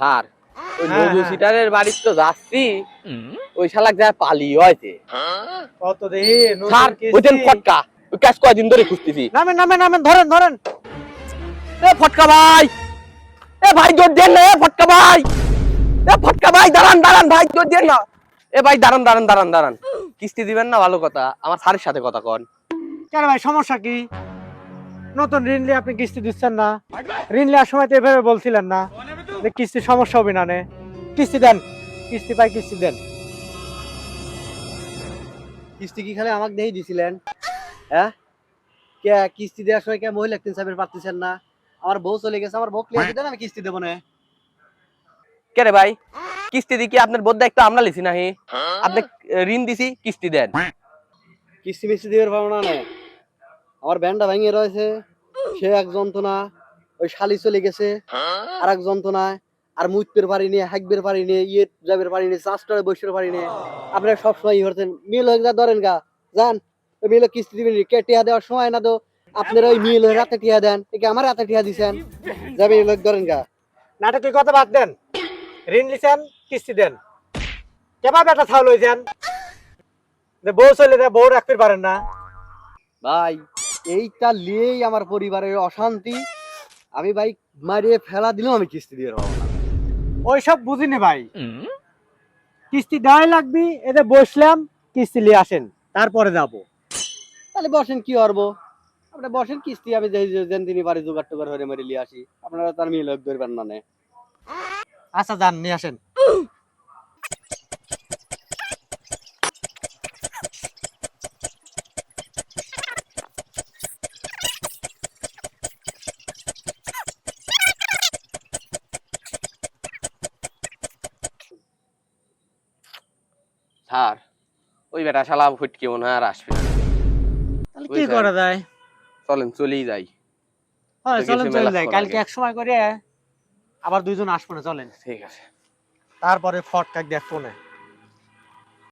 Sir ওই হ্যাঁ, মধু হ্যাঁ। সিটারের বাড়ির তো যাচ্ছি। ওই শালাক যায় পালি হয়েছে। কত স্যার ফটকা ওই ক্যাশ কয়দিন ধরে খুঁজতেছি। নামেন নামেন নামেন ধরেন ধরেন। এ ফটকা ভাই এ ভাই জোর দেন না এ ফটকা ভাই। এ ফটকা ভাই দাঁড়ান দাঁড়ান ভাই জোর দেন না। এ ভাই দাঁড়ান দাঁড়ান দাঁড়ান দাঁড়ান। কিস্তি দিবেন না ভালো কথা। আমার স্যারের সাথে কথা কন। কেন ভাই সমস্যা কি? নতুন ঋণ নিয়ে আপনি কিস্তি দিচ্ছেন না। ঋণ নেওয়ার সময় তো এভাবে বলছিলেন না। যে কিস্তির সমস্যা হবে না নে। কিস্তি দেন। কিস্তি পাই কিস্তি দেন। কিস্তি কি খালি আমাকে দিয়ে দিছিলেন? হ্যাঁ? কে কিস্তি দেওয়ার সময় কে মহিলা তিন সাহেবের পারতেছেন না? আমার বউ চলে গেছে আমার বউ ক্লিয়ার দেন আমি কিস্তি দেবো না। কে রে ভাই? কিস্তি দি কি আপনার বোধ একটু আমরা লিছি নাহি? আপনি ঋণ দিছি কিস্তি দেন। কিস্তি মিস্তি দেওয়ার ভাবনা নেই আমার ব্যান্ডটা ভেঙে রয়েছে সে এক যন্ত্রণা। ওই শালি চলে গেছে আর এক যন্ত্রণায় আর মুতপের পারি নিয়ে হাঁকবের পারি নিয়ে ইয়ে যাবের পারি নিয়ে চাষটারে বসের পারি নিয়ে। আপনারা সবসময় ই করতেন মিল হয়ে যা ধরেন গা যান। ওই মিলে কিস্তি দিবেন কে টিয়া দেওয়ার সময় না তো আপনারা ওই মিল হয়ে রাতে টিয়া দেন। একে আমার রাতে টিয়া দিছেন। যাবে লোক ধরেন গা। নাটকের কথা বাদ দেন? ঋণ লিছেন কিস্তি দেন। কেবা বেটা থাও লইছেন যে বউ চলে যায় বউ রাখতে পারেন না। ভাই এইটা নিয়েই আমার পরিবারের অশান্তি। আমি ভাই মারিয়ে ফেলা দিলেও আমি কিস্তি দিয়ে রাখব না। ওইসব বুঝিনি ভাই। কিস্তি দেওয়াই লাগবি এতে বসলাম কিস্তি নিয়ে আসেন তারপরে যাব। তাহলে বসেন কি করব? আপনি বসেন কিস্তি আমি যেন তিনি বাড়ি জোগাড় টোগাড় হয়ে মেরে নিয়ে আসি। আপনারা তার মিল লোক ধরবেন না নে। আচ্ছা যান নিয়ে আসেন। স্যার ওই বেটা শালা ফুটকে মনে হয় আর আসবে না। তাহলে কি করা যায়? চলেন চলেই যাই। হ্যাঁ চলেন চলে যাই। কালকে এক সময় করে আবার দুইজন আসব না চলেন। ঠিক আছে। তারপরে ফটকাক দেখব না